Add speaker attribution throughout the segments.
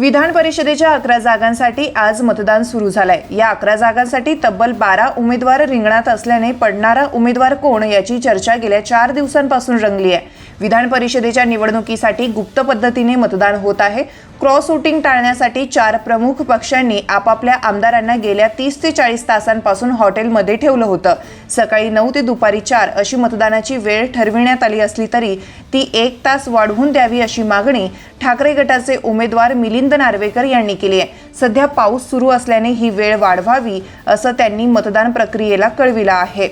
Speaker 1: विधान परिषदेच्या अकरा जागांसाठी आज मतदान सुरू झालंय. या अकरा जागांसाठी तब्बल बारा उमेदवार रिंगणात असल्याने पडणारा उमेदवार कोण याची चर्चा गेल्या चार दिवसांपासून रंगली आहे विधान परिषदेच्या निवडणुकीसाठी गुप्त पद्धतीने मतदान होत आहे. क्रॉस वोटिंग टाळण्यासाठी चार प्रमुख पक्षांनी आपापल्या आमदारांना गेल्या तीस ते चाळीस तासांपासून हॉटेलमध्ये ठेवलं होतं. सकाळी नऊ ते दुपारी चार अशी मतदानाची वेळ ठरविण्यात आली असली तरी ती एक तास वाढवून द्यावी अशी मागणी ठाकरे गटाचे उमेदवार मिलिंद नार्वेकर यांनी केली आहे. सध्या पाऊस सुरू असल्याने ही वेळ वाढवावी असं त्यांनी मतदान प्रक्रियेला कळविलं आहे.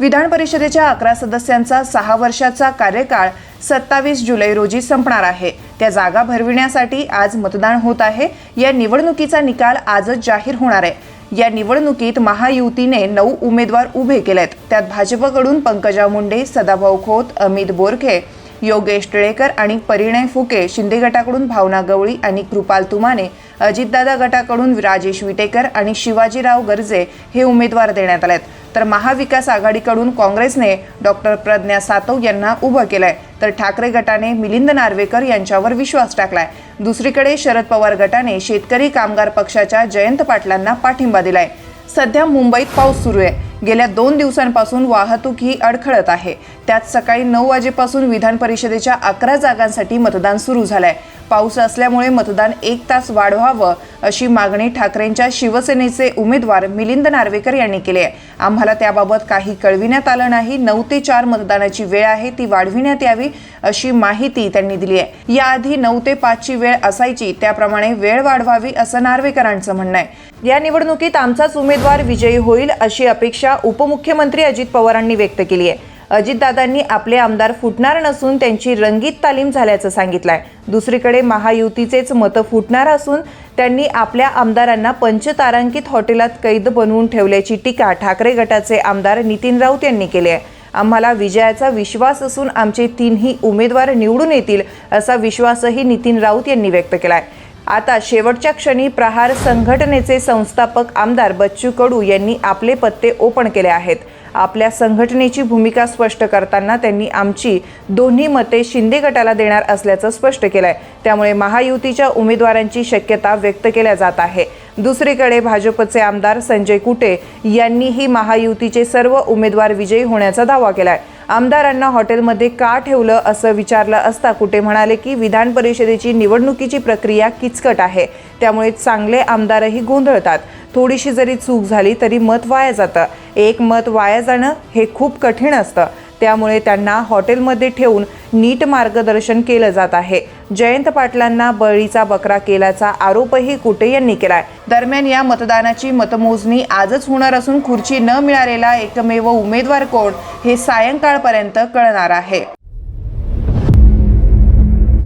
Speaker 1: विधान परिषदेच्या अकरा सदस्यांचा सहा वर्षाचा कार्यकाळ सत्तावीस जुलै रोजी संपणार आहे. त्या जागा भरविण्यासाठी आज मतदान होत आहे. या निवडणुकीचा निकाल आजच जाहीर होणार आहे. या निवडणुकीत महायुतीने नऊ उमेदवार उभे केलेत. त्यात भाजपकडून पंकजा मुंडे सदाभाऊ खोत अमित बोरखे योगेश टिळेकर आणि परिणय फुके शिंदे गटाकडून भावना गवळी आणि कृपाल तुमाने अजितदादा गटाकडून राजेश विटेकर आणि शिवाजीराव गर्जे हे उमेदवार देण्यात आलेत. तर महाविकास आघाडीकडून काँग्रेसने डॉक्टर प्रज्ञा सातव यांना उभं केलंय. तर ठाकरे गटाने मिलिंद नार्वेकर यांच्यावर विश्वास टाकलाय. दुसरीकडे शरद पवार गटाने शेतकरी कामगार पक्षाच्या जयंत पाटलांना पाठिंबा दिलाय. सध्या मुंबईत पाऊस सुरू आहे. गेल्या दोन दिवसांपासून वाहतूक ही अडखळत आहे. त्यात सकाळी नऊ वाजेपासून विधान परिषदेच्या अकरा जागांसाठी मतदान सुरू झालंय. पाऊस असल्यामुळे मतदान एक तास वाढवावं अशी मागणी ठाकरेंच्या शिवसेनेचे उमेदवार मिलिंद नार्वेकर यांनी केली आहे. आम्हाला त्याबाबत काही कळविण्यात आलं नाही. नऊ ते चार मतदानाची वेळ आहे ती वाढविण्यात यावी अशी माहिती त्यांनी दिली आहे. याआधी नऊ ते पाचची वेळ असायची त्याप्रमाणे वेळ वाढवावी असं नार्वेकरांचं म्हणणं आहे. या निवडणुकीत आमचाच उमेदवार विजयी होईल अशी अपेक्षा उपमुख्यमंत्री अजित पवारांनी व्यक्त केली आहे. अजितदादांनी आपले आमदार फुटणार नसून त्यांची रंगीत तालीम झाल्याचं सांगितलं आहे दुसरीकडे महायुतीचेच मतं फुटणार असून त्यांनी आपल्या आमदारांना पंचतारांकित हॉटेलात कैद बनवून ठेवल्याची टीका ठाकरे गटाचे आमदार नितीन राऊत यांनी केली आहे. आम्हाला विजयाचा विश्वास असून आमचे तीनही उमेदवार निवडून येतील असा विश्वासही नितीन राऊत यांनी व्यक्त केला आहे आता शेवटच्या क्षणी प्रहार संघटनेचे संस्थापक आमदार बच्चू कडू यांनी आपले पत्ते ओपन केले आहेत. आपल्या संघटनेची भूमिका स्पष्ट करताना त्यांनी आमची दोन्ही मते शिंदे गटाला देणार असल्याचं स्पष्ट केलंय. त्यामुळे महायुतीच्या उमेदवारांची शक्यता व्यक्त केल्या जात आहे. दुसरीकडे भाजपचे आमदार संजय कुटे यांनीही महायुतीचे सर्व उमेदवार विजयी होण्याचा दावा केलाय. आमदारांना हॉटेलमध्ये का ठेवलं असं विचारलं असता कुठे म्हणाले की विधान परिषदेची निवडणुकीची प्रक्रिया किचकट आहे. त्यामुळे चांगले आमदारही गोंधळतात. थोडीशी जरी चूक झाली तरी मत वाया जातं. एक मत वाया जाणं हे खूप कठीण असतं. त्यामुळे त्यांना हॉटेलमध्ये ठेवून नीट मार्गदर्शन केलं जात आहे. जयंत पाटलांना बळीचा बकरा केल्याचा आरोपही कुटे यांनी केलाय. दरम्यान या मतदानाची मतमोजणी आजच होणार असून खुर्ची न मिळालेला एकमेव उमेदवार कोण हे सायंकाळपर्यंत कळणार आहे.